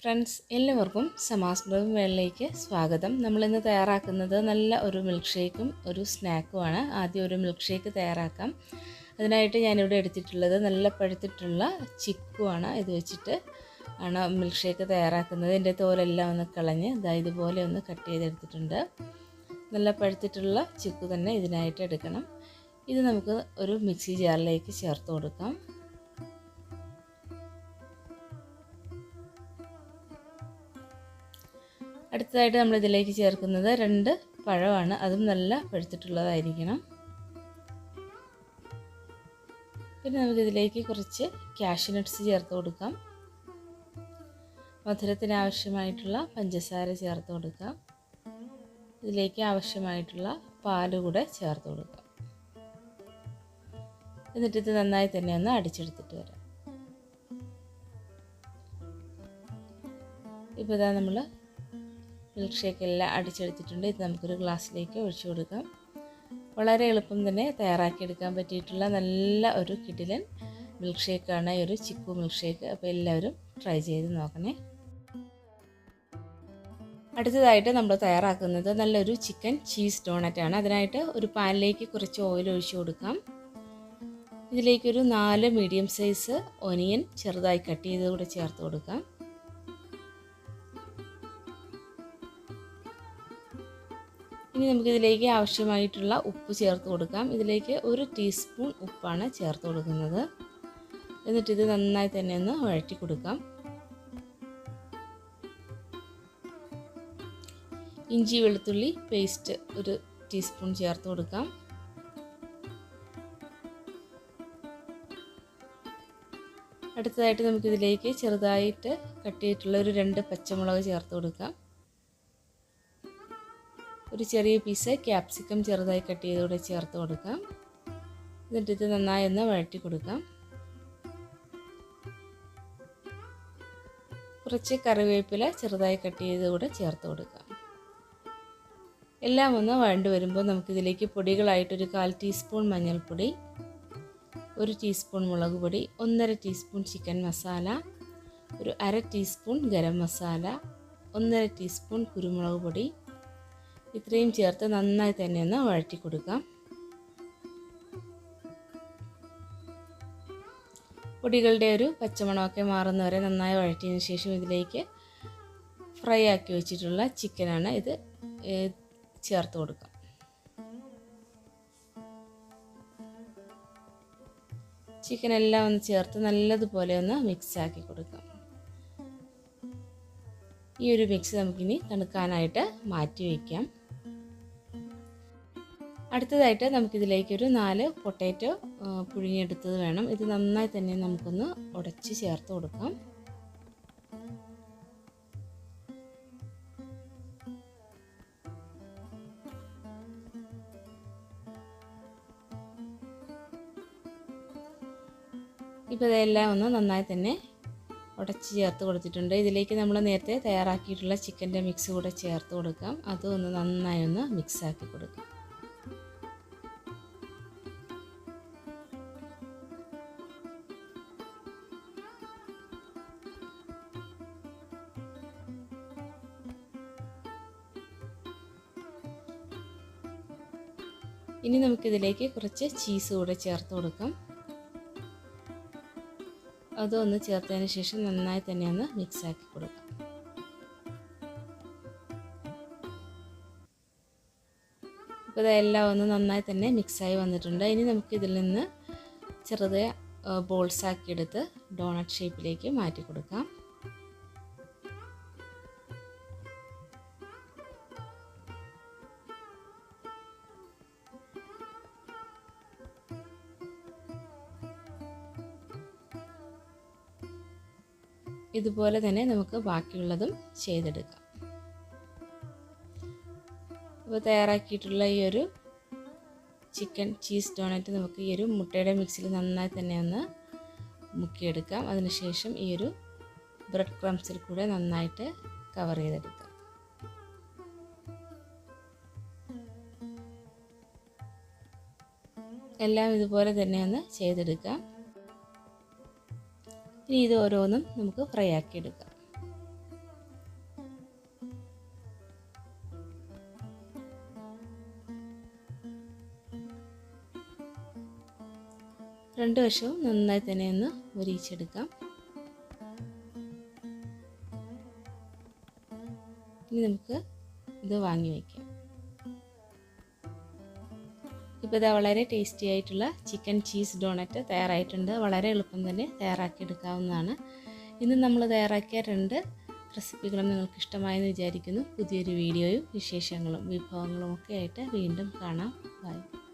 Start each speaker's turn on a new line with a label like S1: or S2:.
S1: Friends എല്ലാവർക്കും സമാസ്മൃതം വേളിലേക്ക് സ്വാഗതം. നമ്മളിന്ന് തയ്യാറാക്കുന്നത് നല്ല ഒരു മിൽക്ക് ഷേക്കും ഒരു സ്നാക്കുമാണ് ആദ്യം ഒരു മിൽക്ക് ഷേക്ക് തയ്യാറാക്കാം. അതിനായിട്ട് ഞാനിവിടെ എടുത്തിട്ടുള്ളത് നല്ല പഴുത്തിട്ടുള്ള ചിക്കുവാണ് ഇത് വെച്ചിട്ട് ആണ് മിൽക്ക് ഷേക്ക് തയ്യാറാക്കുന്നത്. ഇതിന്റെ തോലെല്ലാം ഒന്ന് കളഞ്ഞ് ഇതാ ഇതുപോലെ ഒന്ന് കട്ട് ചെയ്തെടുത്തിട്ടുണ്ട്. നല്ല പഴുത്തിട്ടുള്ള ചിക്കു തന്നെ ഇതിനായിട്ട് എടുക്കണം. ഇത് നമുക്ക് ഒരു മിക്സി ജാറിലേക്ക് ചേർത്ത് കൊടുക്കാം. അടുത്തതായിട്ട് നമ്മൾ ഇതിലേക്ക് ചേർക്കുന്നത് രണ്ട് പഴമാണ്. അതും നല്ല പഴുത്തിട്ടുള്ളതായിരിക്കണം. പിന്നെ നമുക്ക് ഇതിലേക്ക് കുറച്ച് കാഷ്യൂ നട്ട്സ് ചേർത്ത് കൊടുക്കാം. മധുരത്തിന് ആവശ്യമായിട്ടുള്ള പഞ്ചസാര ചേർത്ത് കൊടുക്കാം. ഇതിലേക്ക് ആവശ്യമായിട്ടുള്ള പാൽ കൂടെ ചേർത്ത് കൊടുക്കാം. എന്നിട്ട് ഇത് നന്നായി തന്നെ ഒന്ന് അടിച്ചെടുത്തിട്ട് വരാം. ഇപ്പോൾ ഇതാ നമ്മൾ മിൽക്ക് ഷേക്ക് എല്ലാം അടിച്ചെടുത്തിട്ടുണ്ട്. ഇത് നമുക്കൊരു ഗ്ലാസ്സിലേക്ക് ഒഴിച്ചു കൊടുക്കാം. വളരെ എളുപ്പം തന്നെ തയ്യാറാക്കിയെടുക്കാൻ പറ്റിയിട്ടുള്ള നല്ല ഒരു കിടിലൻ മിൽക്ക് ഷേക്കാണ് ഈ ഒരു ചിക്കു മിൽക്ക് ഷേക്ക് അപ്പോൾ എല്ലാവരും ട്രൈ ചെയ്ത് നോക്കണേ. അടുത്തതായിട്ട് നമ്മൾ തയ്യാറാക്കുന്നത് നല്ലൊരു ചിക്കൻ ചീസ് ഡോണറ്റ് ആണ്. അതിനായിട്ട് ഒരു പാനിലേക്ക് കുറച്ച് ഓയിൽ ഒഴിച്ചു കൊടുക്കാം. ഇതിലേക്കൊരു നാല് മീഡിയം സൈസ് ഒനിയൻ ചെറുതായി കട്ട് ചെയ്ത് കൂടെ ചേർത്ത് കൊടുക്കാം. ഇനി നമുക്കിതിലേക്ക് ആവശ്യമായിട്ടുള്ള ഉപ്പ് ചേർത്ത് കൊടുക്കാം. ഇതിലേക്ക് ഒരു ടീസ്പൂൺ ഉപ്പാണ് ചേർത്ത് കൊടുക്കുന്നത്. എന്നിട്ടിത് നന്നായി തന്നെ ഒന്ന് വഴറ്റി കൊടുക്കാം. ഇഞ്ചി വെളുത്തുള്ളി പേസ്റ്റ് ഒരു ടീസ്പൂൺ ചേർത്ത് കൊടുക്കാം. അടുത്തതായിട്ട് നമുക്കിതിലേക്ക് ചെറുതായിട്ട് കട്ട് ചെയ്തിട്ടുള്ള ഒരു രണ്ട് പച്ചമുളക് ചേർത്ത് കൊടുക്കാം. ഒരു ചെറിയ പീസ് ക്യാപ്സിക്കം ചെറുതായി കട്ട് ചെയ്തുകൂടെ ചേർത്ത് കൊടുക്കാം. എന്നിട്ട് ഇത് നന്നായി ഒന്ന് വഴറ്റി കൊടുക്കാം. കുറച്ച് കറിവേപ്പില ചെറുതായി കട്ട് ചെയ്ത് കൂടെ ചേർത്ത് കൊടുക്കാം. എല്ലാം ഒന്ന് വഴണ്ട് വരുമ്പോൾ നമുക്കിതിലേക്ക് പൊടികളായിട്ടൊരു കാൽ ടീസ്പൂൺ മഞ്ഞൾപ്പൊടി ഒരു ടീസ്പൂൺ മുളക് പൊടി ഒന്നര ടീസ്പൂൺ ചിക്കൻ മസാല ഒരു അര ടീസ്പൂൺ ഗരം മസാല ഒന്നര ടീസ്പൂൺ കുരുമുളക് പൊടി ഇത്രയും ചേർത്ത് നന്നായി തന്നെ ഒന്ന് വഴറ്റി കൊടുക്കാം. പൊടികളുടെ ഒരു പച്ചമണമൊക്കെ മാറുന്നവരെ നന്നായി വഴറ്റിയതിന് ശേഷം ഇതിലേക്ക് ഫ്രൈ ആക്കി വെച്ചിട്ടുള്ള ചിക്കനാണ് ഇത് ചേർത്ത് കൊടുക്കാം. ചിക്കൻ എല്ലാം ഒന്ന് ചേർത്ത് നല്ലതുപോലെ ഒന്ന് മിക്സ് ആക്കി കൊടുക്കാം. ഈ ഒരു മിക്സ് നമുക്കിനി തണുക്കാനായിട്ട് മാറ്റി വയ്ക്കാം അടുത്തതായിട്ട് നമുക്കിതിലേക്കൊരു നാല് പൊട്ടാറ്റോ പുഴുങ്ങിയെടുത്തത് വേണം. ഇത് നന്നായി തന്നെ നമുക്കൊന്ന് ഉടച്ച് ചേർത്ത് കൊടുക്കാം. ഇപ്പോൾ ഇതെല്ലാം ഒന്ന് നന്നായി തന്നെ ഉടച്ച് ചേർത്ത് കൊടുത്തിട്ടുണ്ട്. ഇതിലേക്ക് നമ്മൾ നേരത്തെ തയ്യാറാക്കിയിട്ടുള്ള ചിക്കന്റെ മിക്സ് കൂടെ ചേർത്ത് കൊടുക്കാം. അതും ഒന്ന് നന്നായി ഒന്ന് മിക്സാക്കി കൊടുക്കാം. ഇനി നമുക്കിതിലേക്ക് കുറച്ച് ചീസ് കൂടെ ചേർത്ത് കൊടുക്കാം. അതൊന്ന് ചേർത്തതിന് ശേഷം നന്നായി തന്നെ ഒന്ന് മിക്സാക്കി കൊടുക്കാം. അപ്പോൾ ഇതെല്ലാം ഒന്ന് നന്നായി തന്നെ മിക്സായി വന്നിട്ടുണ്ട്. ഇനി നമുക്കിതിൽ നിന്ന് ചെറുത് ബോൾസാക്കിയെടുത്ത് ഡോണട്ട് ഷേപ്പിലേക്ക് മാറ്റി കൊടുക്കാം. ഇതുപോലെ തന്നെ നമുക്ക് ബാക്കിയുള്ളതും ചെയ്തെടുക്കാം. അപ്പോൾ തയ്യാറാക്കിയിട്ടുള്ള ഈ ഒരു ചിക്കൻ ചീസ് ഡോണറ്റ് നമുക്ക് ഈ ഒരു മുട്ടയുടെ മിക്സിൽ നന്നായി തന്നെ ഒന്ന് മുക്കിയെടുക്കാം. അതിനുശേഷം ഈ ഒരു ബ്രെഡ് ക്രംസിൽ കൂടെ നന്നായിട്ട് കവർ ചെയ്തെടുക്കാം. എല്ലാം ഇതുപോലെ തന്നെ ഒന്ന് ചെയ്തെടുക്കാം. ഇനി ഇത് ഓരോന്നും നമുക്ക് ഫ്രൈ ആക്കി എടുക്കാം. രണ്ട് വശവും നന്നായി തന്നെ ഒന്ന് ഒരിച്ചെടുക്കാം ഇനി നമുക്ക് ഇത് വാങ്ങി വയ്ക്കാം ഇപ്പോൾ ഇതാ വളരെ ടേസ്റ്റി ആയിട്ടുള്ള ചിക്കൻ ചീസ് ഡോണറ്റ് തയ്യാറായിട്ടുണ്ട്. വളരെ എളുപ്പം തന്നെ തയ്യാറാക്കി എടുക്കാവുന്നതാണ്. ഇന്ന് നമ്മൾ തയ്യാറാക്കിയ രണ്ട് റെസിപ്പികളും നിങ്ങൾക്ക് ഇഷ്ടമായെന്ന് വിചാരിക്കുന്നു. പുതിയൊരു വീഡിയോയും വിശേഷങ്ങളും വിഭവങ്ങളും ഒക്കെ ആയിട്ട് വീണ്ടും കാണാം. ബൈ